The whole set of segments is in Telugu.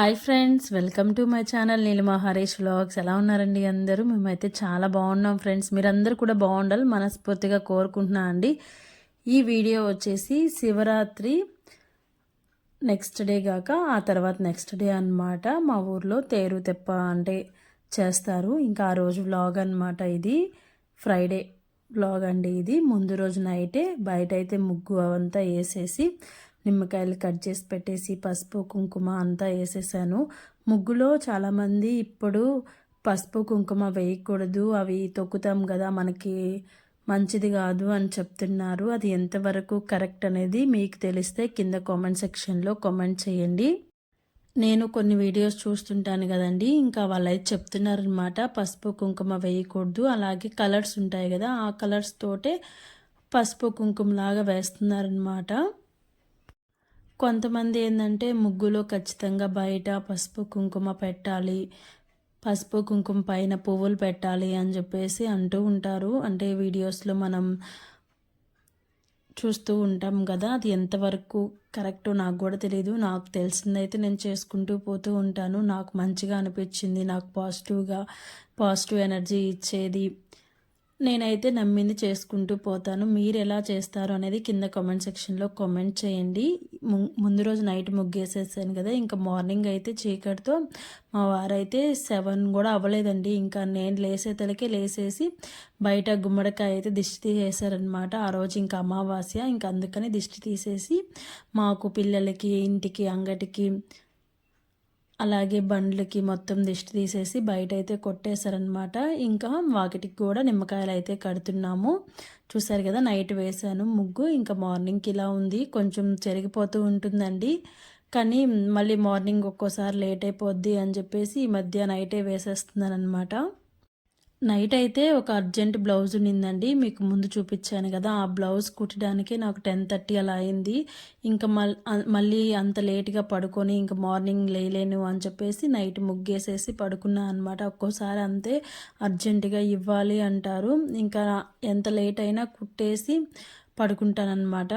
Hi friends welcome to my channel Neelima Harish vlogs. ఎలా ఉన్నారండి అందరూ? మేమైతే చాలా బాగున్నాం ఫ్రెండ్స్. మీరందరూ కూడా బాగుండాలి మనస్ఫూర్తిగా కోరుకుంటున్నా అండి. ఈ వీడియో వచ్చేసి శివరాత్రి నెక్స్ట్ డే కాక ఆ తర్వాత నెక్స్ట్ డే అన్నమాట మా ఊర్లో తేరు తెప్ప అంటే చేస్తారు. ఇంకా ఆ రోజు వ్లాగ్ అన్నమాట ఇది. ఫ్రైడే వ్లాగ్ అండి ఇది. ముందు రోజు నైటే బయట అయితే ముగ్గు అవంతా వేసేసి నిమ్మకాయలు కట్ చేసి పెట్టేసి పసుపు కుంకుమ అంతా వేసేసాను. ముగ్గులో చాలామంది ఇప్పుడు పసుపు కుంకుమ వేయకూడదు అవి తొక్కుతాం కదా మనకి మంచిది కాదు అని చెప్తున్నారు. అది ఎంతవరకు కరెక్ట్ అనేది మీకు తెలిస్తే కింద కామెంట్ సెక్షన్లో కామెంట్ చేయండి. నేను కొన్ని వీడియోస్ చూస్తుంటాను కదండి ఇంకా వాళ్ళైతే చెప్తున్నారనమాట పసుపు కుంకుమ వేయకూడదు అలాగే కలర్స్ ఉంటాయి కదా ఆ కలర్స్ తోటే పసుపు కుంకుమ లాగా వేస్తున్నారనమాట కొంతమంది ఏంటంటే ముగ్గులో ఖచ్చితంగా బయట పసుపు కుంకుమ పెట్టాలి పసుపు కుంకుమ పైన పువ్వులు పెట్టాలి అని చెప్పేసి అంటూ ఉంటారు. అంటే వీడియోస్లో మనం చూస్తూ ఉంటాం కదా అది ఎంతవరకు కరెక్ట్ నాకు కూడా తెలియదు నాకు తెలిసిందైతే నేను చేసుకుంటూ పోతూ ఉంటాను. నాకు మంచిగా అనిపించింది నాకు పాజిటివ్గా పాజిటివ్ ఎనర్జీ ఇచ్చేది నేనైతే నమ్మింది చేసుకుంటూ పోతాను. మీరు ఎలా చేస్తారు అనేది కింద కామెంట్ సెక్షన్లో కామెంట్ చేయండి. ముందు రోజు నైట్ ముగ్గేసేసాను కదా ఇంకా మార్నింగ్ అయితే చీకటితో మా వారైతే సెవెన్ కూడా అవ్వలేదండి. ఇంకా నేను లేసేతలకే లేసేసి బయట గుమ్మడికాయ అయితే దిష్టి తీసేసారనమాట ఆ రోజు ఇంకా అమావాస్య ఇంకా అందుకని దిష్టి తీసేసి మాకు పిల్లలకి ఇంటికి అంగటికి అలాగే బండ్లకి మొత్తం దిష్టి తీసేసి బయట అయితే కొట్టేశారనమాట ఇంకా వాకిటికి కూడా నిమ్మకాయలు అయితే కడుతున్నాము. చూసారు కదా నైట్ వేసాను ముగ్గు. ఇంకా మార్నింగ్కి ఇలా ఉంది. కొంచెం చెరిగిపోతూ ఉంటుందండి. కానీ మళ్ళీ మార్నింగ్ ఒక్కోసారి లేట్ అయిపోద్ది అని చెప్పేసి ఈ మధ్య నైటే వేసేస్తున్నాను అనమాట నైట్ అయితే ఒక అర్జెంట్ బ్లౌజ్ ఉన్నిందండి మీకు ముందు చూపించాను కదా ఆ బ్లౌజ్ కుట్టడానికి నాకు టెన్ థర్టీ అలా అయింది. ఇంకా మళ్ళీ అంత లేట్గా పడుకొని ఇంకా మార్నింగ్ లేలేను అని చెప్పేసి నైట్ ముగ్గేసేసి పడుకున్నా అనమాట ఒక్కోసారి అంతే అర్జెంటుగా ఇవ్వాలి అంటారు. ఇంకా ఎంత లేట్ అయినా కుట్టేసి పడుకుంటానమాట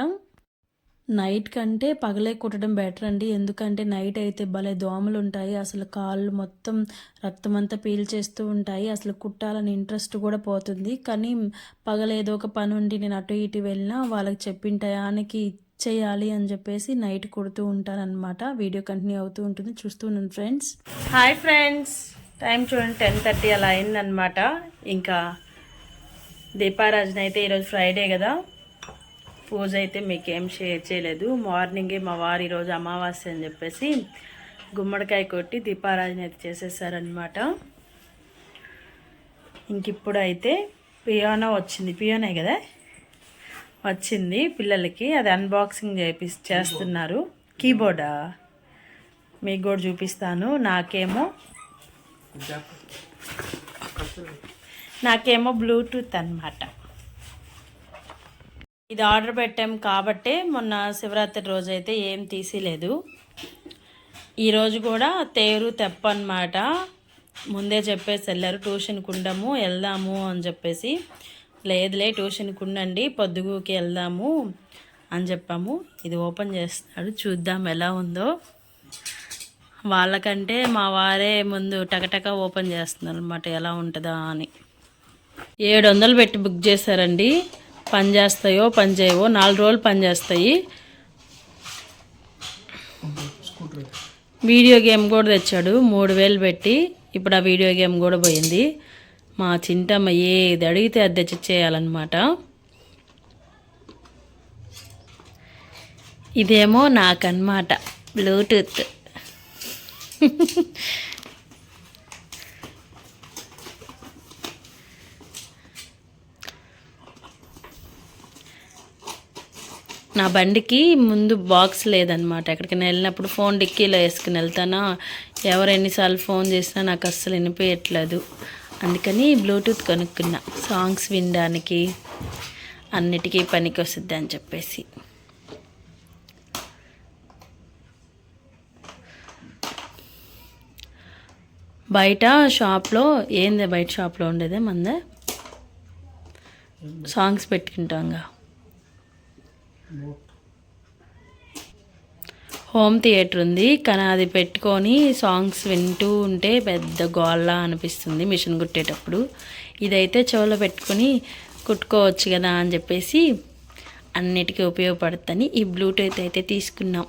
నైట్ కంటే పగలే కుట్టడం బెటర్ అండి. ఎందుకంటే నైట్ అయితే భలే దోమలు ఉంటాయి అసలు కాళ్ళు మొత్తం రక్తం అంతా పీల్చేస్తూ ఉంటాయి. అసలు కుట్టాలని ఇంట్రెస్ట్ కూడా పోతుంది. కానీ పగలేదో ఒక పని ఉండి నేను అటు ఇటు వెళ్ళినా వాళ్ళకి చెప్పిన టయానికి ఇచ్చేయాలి అని చెప్పేసి నైట్ కుడుతూ ఉంటానన్నమాట. వీడియో కంటిన్యూ అవుతూ ఉంటుంది. చూస్తూ ఉన్నాను ఫ్రెండ్స్. హాయ్ ఫ్రెండ్స్ టైం చూడండి టెన్ థర్టీ అలా అయిందనమాట ఇంకా దీపారాజన అయితే ఈరోజు ఫ్రైడే కదా. పూజ అయితే మీకు షేర్ చేయలేదు. మార్నింగే మా వారు ఈరోజు అమావాస్య అని చెప్పేసి గుమ్మడికాయ కొట్టి దీపారాజన అయితే చేసేసారనమాట ఇంక ఇప్పుడు అయితే పియానో వచ్చింది. పియానే కదా? వచ్చింది పిల్లలకి. అది అన్బాక్సింగ్ చేపి చేస్తున్నారు. కీబోర్డా? మీకు కూడా చూపిస్తాను. నాకేమో నాకేమో బ్లూటూత్ అనమాట ఇది ఆర్డర్ పెట్టాం కాబట్టే మొన్న శివరాత్రి రోజు అయితే ఏం తీసిలేదు. ఈరోజు కూడా తేరు తెప్ప అనమాట ముందే చెప్పేసి వెళ్ళారు ట్యూషన్కి ఉండము వెళ్దాము అని చెప్పేసి. లేదులే ట్యూషన్కి ఉండండి పొద్దుగుకి వెళ్దాము అని చెప్పాము. ఇది ఓపెన్ చేస్తున్నాడు చూద్దాం ఎలా ఉందో. వాళ్ళకంటే మా వారే ముందు టకటక ఓపెన్ చేస్తున్నారు అనమాట ఎలా ఉంటుందా అని. ఏడు వందలు పెట్టి బుక్ చేశారండి. పనిచేస్తాయో పనిచేయవో పని చేయవో నాలుగు రోజులు పనిచేస్తాయి. వీడియో గేమ్ కూడా తెచ్చాడు మూడు వేలు పెట్టి. ఇప్పుడు ఆ వీడియో గేమ్ కూడా పోయింది. మా చింతమ్మ ఏది అడిగితే అది తెచ్చి చేయాలన్నమాట. ఇదేమో నాకన్నమాట బ్లూటూత్. నా బండికి ముందు బాక్స్ లేదనమాట ఎక్కడికైనా వెళ్ళినప్పుడు ఫోన్ డిక్కీలో వేసుకుని వెళ్తానా? ఎవరు ఎన్నిసార్లు ఫోన్ చేసినా నాకు అస్సలు వినిపించట్లేదు అందుకని బ్లూటూత్ కొనుక్కున్నా. సాంగ్స్ వినడానికి అన్నిటికీ పనికి వస్తుంది అని చెప్పేసి. బయట షాప్లో ఏంది బయట షాప్లో ఉండేదే మందే? సాంగ్స్ పెట్టుకుంటాంగా. హోమ్ థియేటర్ ఉంది కానీ అది పెట్టుకొని సాంగ్స్ వింటూ ఉంటే పెద్ద గోళ్ళ అనిపిస్తుంది మిషన్ కుట్టేటప్పుడు. ఇదైతే చెవులో పెట్టుకొని కుట్టుకోవచ్చు కదా అని చెప్పేసి అన్నిటికీ ఉపయోగపడుతుంది. ఈ బ్లూటూత్ అయితే తీసుకున్నాం.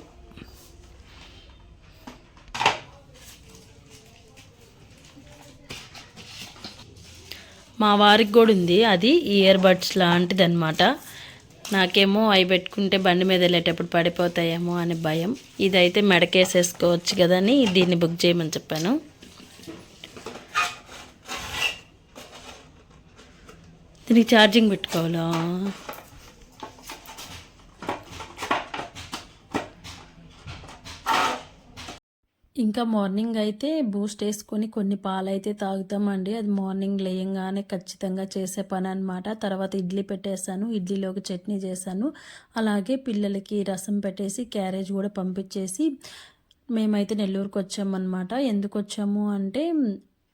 మా వారికి కూడా ఉంది అది ఇయర్ బడ్స్ లాంటిది అనమాట నాకేమో అవి పెట్టుకుంటే బండి మీద వెళ్ళేటప్పుడు పడిపోతాయేమో అని భయం. ఇదైతే మెడకేసేసుకోవచ్చు కదా అని దీన్ని బుక్ చేయమని చెప్పాను. దీనికి ఛార్జింగ్ పెట్టుకోవాలా? ఇంకా మార్నింగ్ అయితే బూస్ట్ వేసుకొని కొన్ని పాలు అయితే తాగుతామండి. అది మార్నింగ్ లేయంగానే ఖచ్చితంగా చేసే పని అనమాట తర్వాత ఇడ్లీ పెట్టేశాను. ఇడ్లీలోకి చట్నీ చేశాను. అలాగే పిల్లలకి రసం పెట్టేసి క్యారేజ్ కూడా పంపించేసి మేమైతే నెల్లూరుకు వచ్చామన్నమాట ఎందుకు వచ్చాము అంటే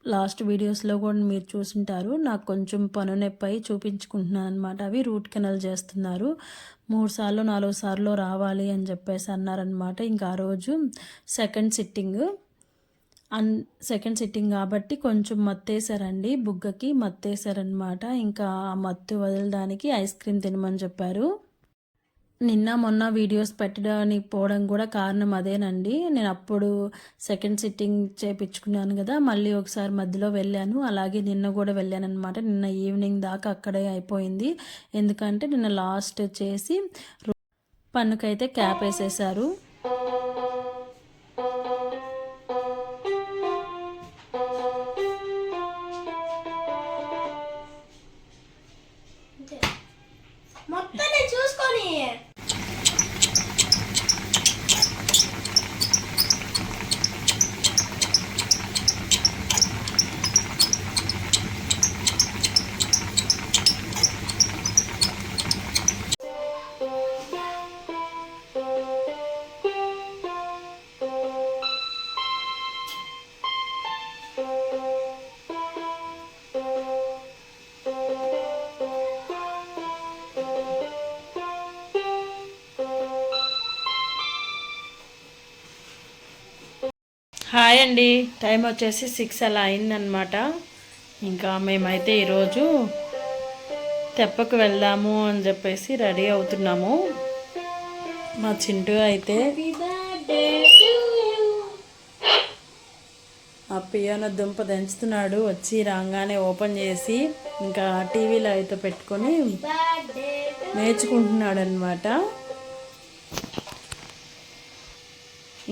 లాస్ట్ వీడియోస్లో కూడా మీరు చూసింటారు. నాకు కొంచెం పను నొప్పి చూపించుకుంటున్నాను అనమాట అవి రూట్ కెనల్ చేస్తున్నారు. మూడు సార్లు నాలుగు సార్లు రావాలి అని చెప్పేసి అన్నారనమాట ఇంకా ఆ రోజు సెకండ్ సిట్టింగ్. అన్ సెకండ్ సిట్టింగ్ కాబట్టి కొంచెం మత్తేసారండి బుగ్గకి మత్తేసారనమాట ఇంకా ఆ మత్తు వదలడానికి ఐస్ క్రీమ్ తినమని చెప్పారు. నిన్న మొన్న వీడియోస్ పెట్టడానికి పోవడం కూడా కారణం అదేనండి. నేను అప్పుడు సెకండ్ సిట్టింగ్ చేపించుకున్నాను కదా మళ్ళీ ఒకసారి మధ్యలో వెళ్ళాను. అలాగే నిన్న కూడా వెళ్ళాను అనమాట నిన్న ఈవినింగ్ దాకా అక్కడే అయిపోయింది. ఎందుకంటే నిన్న లాస్ట్ చేసి పన్నుకైతే క్యాప్ వేసేసారు హాయ్ అండి. టైం వచ్చేసి సిక్స్ అలా అయిందనమాట ఇంకా మేమైతే ఈరోజు తెప్పకు వెళ్దాము అని చెప్పేసి రెడీ అవుతున్నాము. మా చింటూ అయితే ఆ పియానో దుంప దంచుతున్నాడు. వచ్చి రాగానే ఓపెన్ చేసి ఇంకా టీవీలో అయితే పెట్టుకొని నేర్చుకుంటున్నాడు అనమాట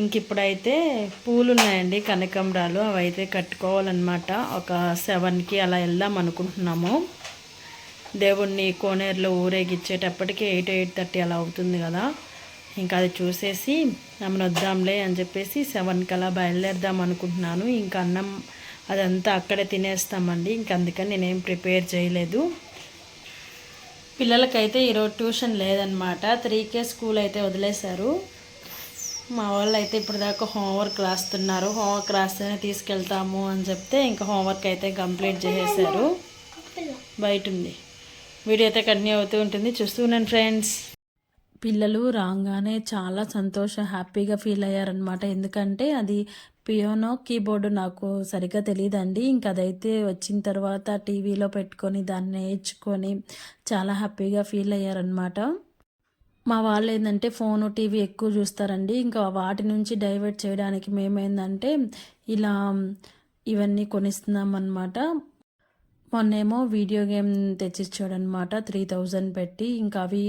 ఇంక ఇప్పుడైతే పూలు ఉన్నాయండి కనకంబరాలు. అవి అయితే కట్టుకోవాలన్నమాట. ఒక సెవెన్కి అలా వెళ్దాం అనుకుంటున్నాము. దేవుణ్ణి కోనేరులో ఊరేగిచ్చేటప్పటికి ఎయిట్ ఎయిట్ థర్టీ అలా అవుతుంది కదా. ఇంకా అది చూసేసి ఆమెను వద్దాంలే అని చెప్పేసి సెవెన్కి అలా బయలుదేరదాం అనుకుంటున్నాను. ఇంకా అన్నం అదంతా అక్కడే తినేస్తామండి. ఇంక అందుకని నేనేం ప్రిపేర్ చేయలేదు. పిల్లలకైతే ఈరోజు ట్యూషన్ లేదనమాట త్రీకే స్కూల్ అయితే వదిలేశారు. మా వాళ్ళు అయితే ఇప్పుడు దాకా హోంవర్క్ రాస్తున్నారు. హోంవర్క్ రాస్తేనే తీసుకెళ్తాము అని చెప్తే ఇంకా హోంవర్క్ అయితే కంప్లీట్ చేసేసారు. బయట ఉంది వీడియో అయితే కంటిన్యూ అవుతూ ఉంటుంది. చూస్తూ ఉన్నాను ఫ్రెండ్స్. పిల్లలు రాగానే చాలా సంతోష హ్యాపీగా ఫీల్ అయ్యారనమాట ఎందుకంటే అది పియోనో కీబోర్డు నాకు సరిగ్గా తెలియదండి ఇంకా అదైతే వచ్చిన తర్వాత టీవీలో పెట్టుకొని దాన్ని నేర్చుకొని చాలా హ్యాపీగా ఫీల్ అయ్యారనమాట మా వాళ్ళు ఏంటంటే ఫోను టీవీ ఎక్కువ చూస్తారండి. ఇంకా వాటి నుంచి డైవర్ట్ చేయడానికి మేమేందంటే ఇలా ఇవన్నీ కొనిస్తున్నాం అన్నమాట మొన్నేమో వీడియో గేమ్ తెచ్చిచ్చాడనమాట త్రీ థౌజండ్ పెట్టి. ఇంకా అవి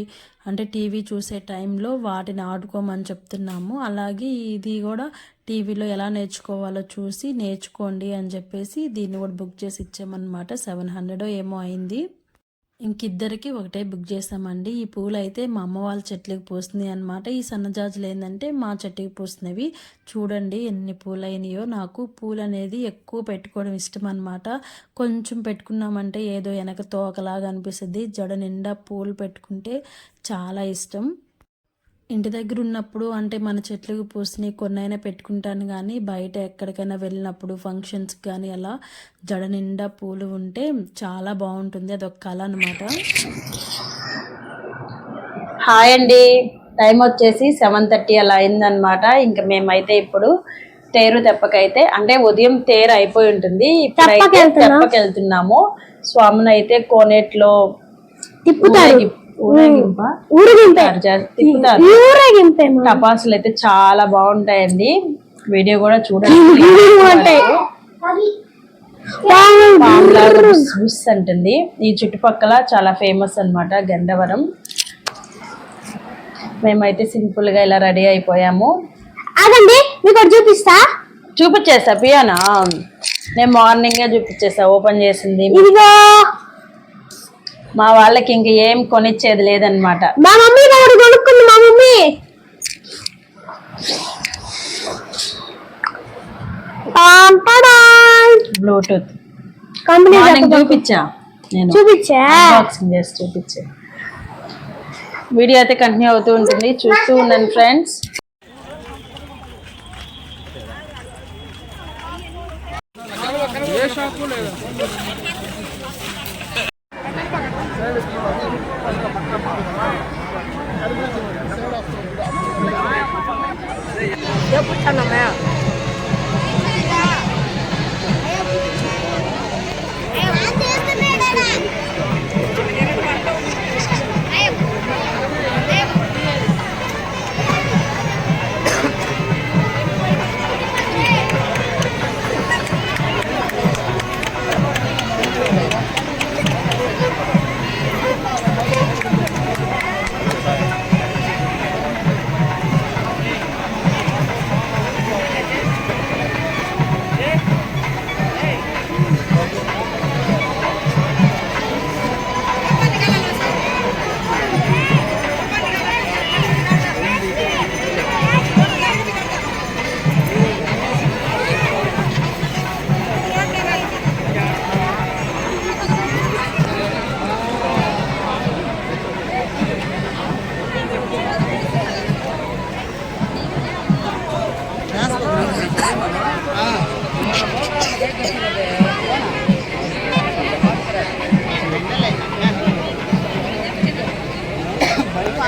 అంటే టీవీ చూసే టైంలో వాటిని ఆడుకోమని చెప్తున్నాము. అలాగే ఇది కూడా టీవీలో ఎలా నేర్చుకోవాలో చూసి నేర్చుకోండి అని చెప్పేసి దీన్ని కూడా బుక్ చేసి ఇచ్చామన్నమాట. సెవెన్ హండ్రెడ్ ఏమో అయింది. ఇంకిద్దరికి ఒకటే బుక్ చేసామండి ఈ పూలు అయితే మా అమ్మ వాళ్ళ చెట్లకి పూస్తుంది అనమాట ఈ సన్నజాజులు ఏంటంటే మా చెట్టుకి పూస్తున్నవి. చూడండి ఎన్ని పూలైనాయో. నాకు పూలు అనేది ఎక్కువ పెట్టుకోవడం ఇష్టం అనమాట కొంచెం పెట్టుకున్నామంటే ఏదో వెనక తోకలాగా అనిపిస్తుంది. జడ నిండా పూలు పెట్టుకుంటే చాలా ఇష్టం. ఇంటి దగ్గర ఉన్నప్పుడు అంటే మన చెట్లకు పూసినవి కొన్నైనా పెట్టుకుంటాను కానీ బయట ఎక్కడికైనా వెళ్ళినప్పుడు ఫంక్షన్స్కి కానీ అలా జడ నిండా పూలు ఉంటే చాలా బాగుంటుంది. అదొక కళ అనమాట హాయ్ అండి. టైం వచ్చేసి సెవెన్ థర్టీ అలా అయిందనమాట ఇంకా మేమైతే ఇప్పుడు తేరు తెప్పకైతే అంటే ఉదయం తేరు అయిపోయి ఉంటుంది. ఇప్పుడైతే తెప్పకి వెళ్తున్నాము స్వామిని అయితే కోనేట్లో తిప్పుతారు. ఊరేగింప? ఊరేగింపే. టపాసులు అయితే చాలా బాగుంటాయండి. వీడియో కూడా చూడండి. బుస్ అంటుంది. ఈ చుట్టుపక్కల చాలా ఫేమస్ అన్నమాట గండవరం మేమైతే సింపుల్గా ఇలా రెడీ అయిపోయాము. అదండి మీకు చూపిస్తా. చూపించేసా పియానా? నేను మార్నింగే చూపించేసా ఓపెన్ చేసింది. ఇదిగో. మా వాళ్ళకి ఇంక ఏం కొనిచ్చేది లేదనమాట మా మమ్మీ ఒకటి కొనుక్కుంది మా మమ్మీ. బ్లూటూత్. కంపెనీ చూపించా నేను. చూపించా? అన్బాక్సింగ్ చేసి చూపించే. వీడియో అయితే కంటిన్యూ అవుతూ ఉంటుంది. చూస్తూ ఉండండి ఫ్రెండ్స్ எப்படி சொன்னோம்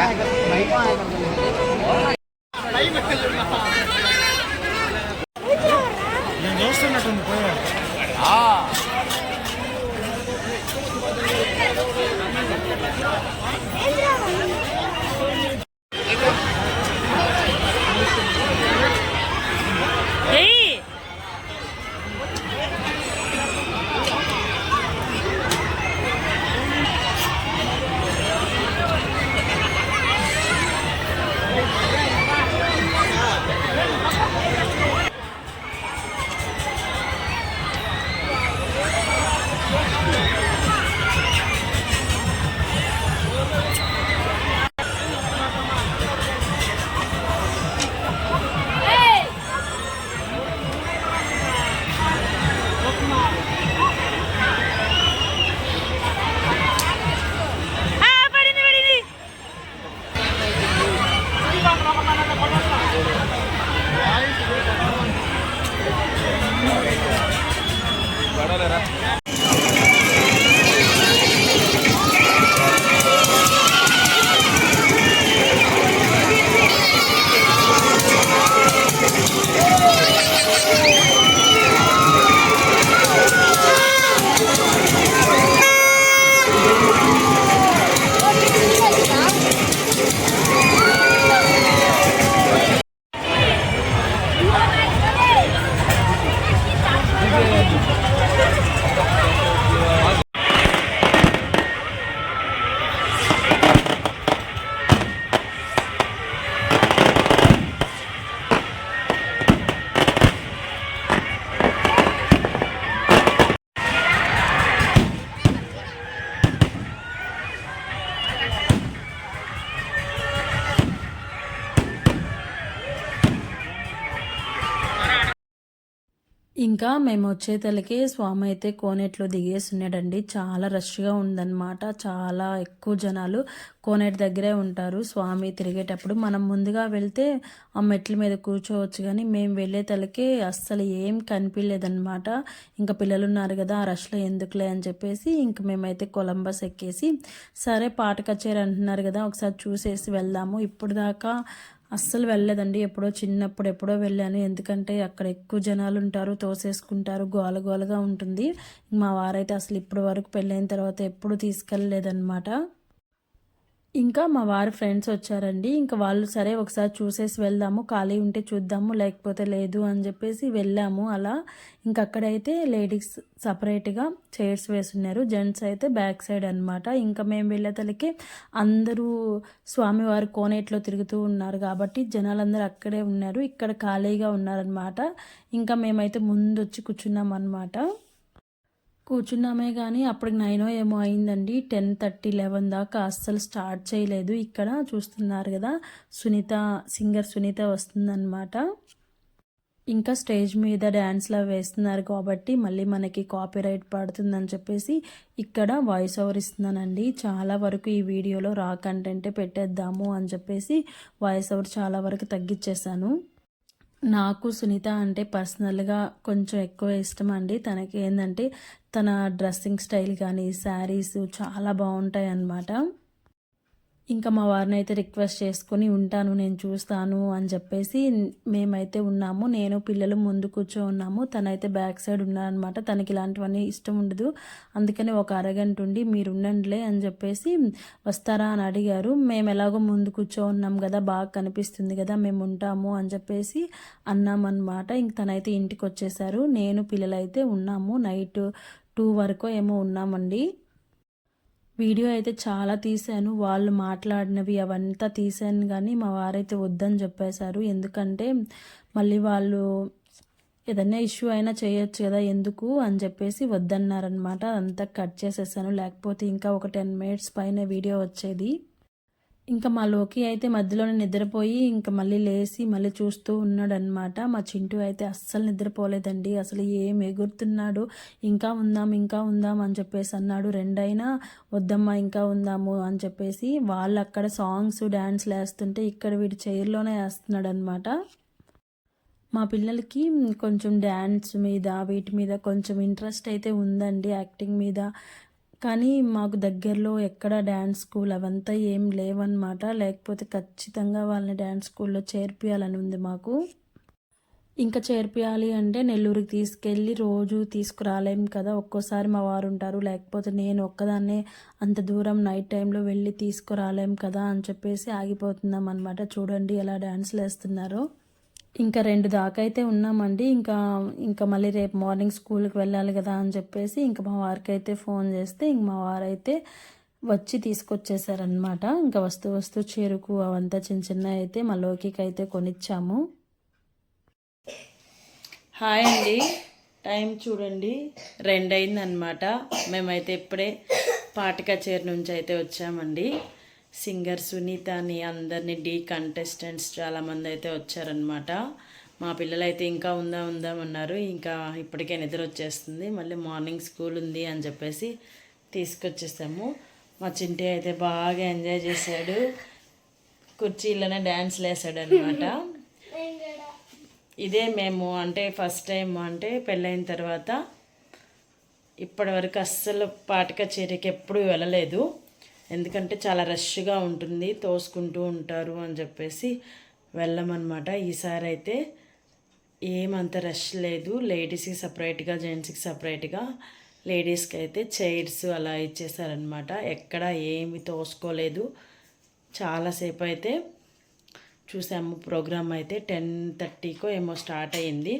hai con mấy có hai con ఇంకా మేము వచ్చేతలకి స్వామి అయితే కోనేట్లో దిగేసున్నాడండి చాలా రష్గా ఉందన్నమాట. చాలా ఎక్కువ జనాలు కోనేటి దగ్గరే ఉంటారు స్వామి తిరిగేటప్పుడు. మనం ముందుగా వెళ్తే ఆ మెట్ల మీద కూర్చోవచ్చు కానీ మేము వెళ్ళే తలకి అస్సలు ఏం కనిపించలేదన్నమాట ఇంకా పిల్లలు ఉన్నారు కదా ఆ రష్లో ఎందుకులే అని చెప్పేసి ఇంక మేమైతే కొలంబస్ ఎక్కేసి సరే పాట కచేరి అంటున్నారు కదా ఒకసారి చూసేసి వెళ్దాము. ఇప్పుడు దాకా అస్సలు వెళ్ళలేదండి ఎప్పుడో చిన్నప్పుడు ఎప్పుడో వెళ్ళాను. ఎందుకంటే అక్కడ ఎక్కువ జనాలు ఉంటారు తోసేసుకుంటారు గోల గోలగా ఉంటుంది. మా వారైతే అసలు ఇప్పటి వరకు పెళ్ళైన తర్వాత ఎప్పుడు తీసుకెళ్ళలేదన్నమాట. ఇంకా మా వారి ఫ్రెండ్స్ వచ్చారండి. ఇంకా వాళ్ళు సరే ఒకసారి చూసేసి వెళ్దాము ఖాళీ ఉంటే చూద్దాము లేకపోతే లేదు అని చెప్పేసి వెళ్ళాము అలా. ఇంకా అక్కడైతే లేడీస్ సపరేట్గా చైర్స్ వేసున్నారు. జెంట్స్ అయితే బ్యాక్ సైడ్ అనమాట ఇంకా మేము వెళ్ళేతలకి అందరూ స్వామివారి కోనేట్లో తిరుగుతూ ఉన్నారు కాబట్టి జనాలందరూ అక్కడే ఉన్నారు. ఇక్కడ ఖాళీగా ఉన్నారనమాట ఇంకా మేమైతే ముందు వచ్చి కూర్చున్నాం అనమాట కూర్చున్నామే కానీ అప్పటికి నైనో ఏమో అయిందండి. టెన్ థర్టీ లెవెన్ దాకా అస్సలు స్టార్ట్ చేయలేదు. ఇక్కడ చూస్తున్నారు కదా సునీత సింగర్ సునీత వస్తుందన్నమాట. ఇంకా స్టేజ్ మీద డ్యాన్స్లా వేస్తున్నారు కాబట్టి మళ్ళీ మనకి కాపీరైట్ పడుతుందని చెప్పేసి ఇక్కడ వాయిస్ ఓవర్ ఇస్తున్నానండి. చాలా వరకు ఈ వీడియోలో రా కంటెంటే పెట్టేద్దాము అని చెప్పేసి వాయిస్ ఓవర్ చాలా వరకు తగ్గించేశాను నాకు సునీత అంటే పర్సనల్గా కొంచెం ఎక్కువ ఇష్టం అండి. తనకి ఏంటంటే తన డ్రెస్సింగ్ స్టైల్ కానీ శారీస్ చాలా బాగుంటాయి అన్నమాట ఇంకా మా వారిని అయితే రిక్వెస్ట్ చేసుకొని ఉంటాను నేను చూస్తాను అని చెప్పేసి మేమైతే ఉన్నాము. నేను పిల్లలు ముందు కూర్చో ఉన్నాము తనైతే బ్యాక్ సైడ్ ఉన్నారనమాట తనకి ఇలాంటివన్నీ ఇష్టం ఉండదు. అందుకని ఒక అరగంట ఉండి మీరు ఉండండిలే అని చెప్పేసి వస్తారా అని అడిగారు. మేము ఎలాగో ముందు కూర్చో ఉన్నాం కదా బాగా కనిపిస్తుంది కదా మేము ఉంటాము అని చెప్పేసి అన్నామన్నమాట. ఇంక తనైతే ఇంటికి వచ్చేసారు నేను పిల్లలైతే ఉన్నాము. నైట్ టూ వరకు ఏమో ఉన్నామండి. వీడియో అయితే చాలా తీశాను. వాళ్ళు మాట్లాడినవి అవంతా తీశాను కానీ మా వారైతే వద్దని చెప్పేశారు. ఎందుకంటే మళ్ళీ వాళ్ళు ఏదైనా ఇష్యూ అయినా చేయొచ్చు కదా ఎందుకు అని చెప్పేసి వద్దన్నారనమాట అంతా కట్ చేసేసాను. లేకపోతే ఇంకా ఒక టెన్ మినిట్స్ పైన వీడియో వచ్చేది. ఇంకా మా లోకి అయితే మధ్యలోనే నిద్రపోయి ఇంకా మళ్ళీ లేచి మళ్ళీ చూస్తూ ఉన్నాడు అనమాట మా చింటూ అయితే అస్సలు నిద్రపోలేదండి. అసలు ఏం ఎగురుతున్నాడు? ఇంకా ఉందాం ఇంకా ఉందాం అని చెప్పేసి అన్నాడు. రెండైనా వద్దమ్మా ఇంకా ఉందాము అని చెప్పేసి వాళ్ళు అక్కడ సాంగ్స్ డ్యాన్స్లు వేస్తుంటే ఇక్కడ వీడి చైర్లోనే వేస్తున్నాడు అనమాట మా పిల్లలకి కొంచెం డ్యాన్స్ మీద వీటి మీద కొంచెం ఇంట్రెస్ట్ అయితే ఉందండి. యాక్టింగ్ మీద కానీ మాకు దగ్గరలో ఎక్కడ డ్యాన్స్ స్కూల్ అవంతా ఏం లేవన్నమాట. లేకపోతే ఖచ్చితంగా వాళ్ళని డ్యాన్స్ స్కూల్లో చేర్పియాలని ఉంది మాకు. ఇంకా చేర్పియాలి అంటే నెల్లూరుకి తీసుకెళ్ళి రోజు తీసుకురాలేం కదా. ఒక్కోసారి మా వారు ఉంటారు. లేకపోతే నేను ఒక్కదాన్నే అంత దూరం నైట్ టైంలో వెళ్ళి తీసుకురాలేం కదా అని చెప్పేసి ఆగిపోతున్నాం అనమాట చూడండి ఎలా డ్యాన్స్లు వేస్తున్నారో ఇంకా రెండు దాకా అయితే ఉన్నామండి. ఇంకా ఇంకా మళ్ళీ రేపు మార్నింగ్ స్కూల్కి వెళ్ళాలి కదా అని చెప్పేసి ఇంకా మా వారికి అయితే ఫోన్ చేస్తే ఇంక మా వారైతే వచ్చి తీసుకొచ్చేసారనమాట ఇంకా వస్తూ వస్తూ చెరుకు అవంతా చిన్న చిన్న అయితే మా లోకికి అయితే కొనిచ్చాము. హాయ్ అండి. టైం చూడండి. రెండు అయిందనమాట మేమైతే ఇప్పుడే పాటికచేరు నుంచి అయితే వచ్చామండి. సింగర్ సునీతని అందరినీ డీ కంటెస్టెంట్స్ చాలామంది అయితే వచ్చారనమాట మా పిల్లలు అయితే ఇంకా ఉందా ఉందాం అన్నారు. ఇంకా ఇప్పటికే నిద్ర వచ్చేస్తుంది. మళ్ళీ మార్నింగ్ స్కూల్ ఉంది అని చెప్పేసి తీసుకొచ్చేసాము. మా చింటి అయితే బాగా ఎంజాయ్ చేశాడు. కుర్చీలోనే డ్యాన్స్లు వేసాడు అనమాట ఇదే మేము అంటే ఫస్ట్ టైం అంటే పెళ్ళైన తర్వాత ఇప్పటివరకు అస్సలు పాటక చీరకి ఎప్పుడు వెళ్ళలేదు. ఎందుకంటే చాలా రష్గా ఉంటుంది తోసుకుంటూ ఉంటారు అని చెప్పేసి వెళ్ళమన్నమాట. ఈసారి అయితే ఏమంత రష్ లేదు. లేడీస్కి సపరేట్గా జెంట్స్కి సపరేట్గా లేడీస్కి అయితే చైర్స్ అలా ఇచ్చేసారనమాట ఎక్కడ ఏమి తోసుకోలేదు. చాలాసేపు అయితే చూసాము ప్రోగ్రామ్ అయితే టెన్ థర్టీకో ఏమో స్టార్ట్ అయ్యింది.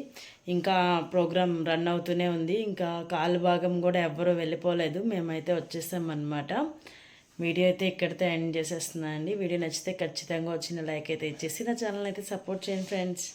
ఇంకా ప్రోగ్రామ్ రన్ అవుతూనే ఉంది. ఇంకా కాలు భాగం కూడా ఎవ్వరూ వెళ్ళిపోలేదు. మేమైతే వచ్చేసామన్నమాట. వీడియో అయితే ఇక్కడితో ఎండ్ చేసేస్తున్నాను అండి వీడియో నచ్చితే ఖచ్చితంగా వచ్చిన లైక్ అయితే ఇచ్చేసి నా ఛానల్ అయితే సపోర్ట్ చేయండి ఫ్రెండ్స్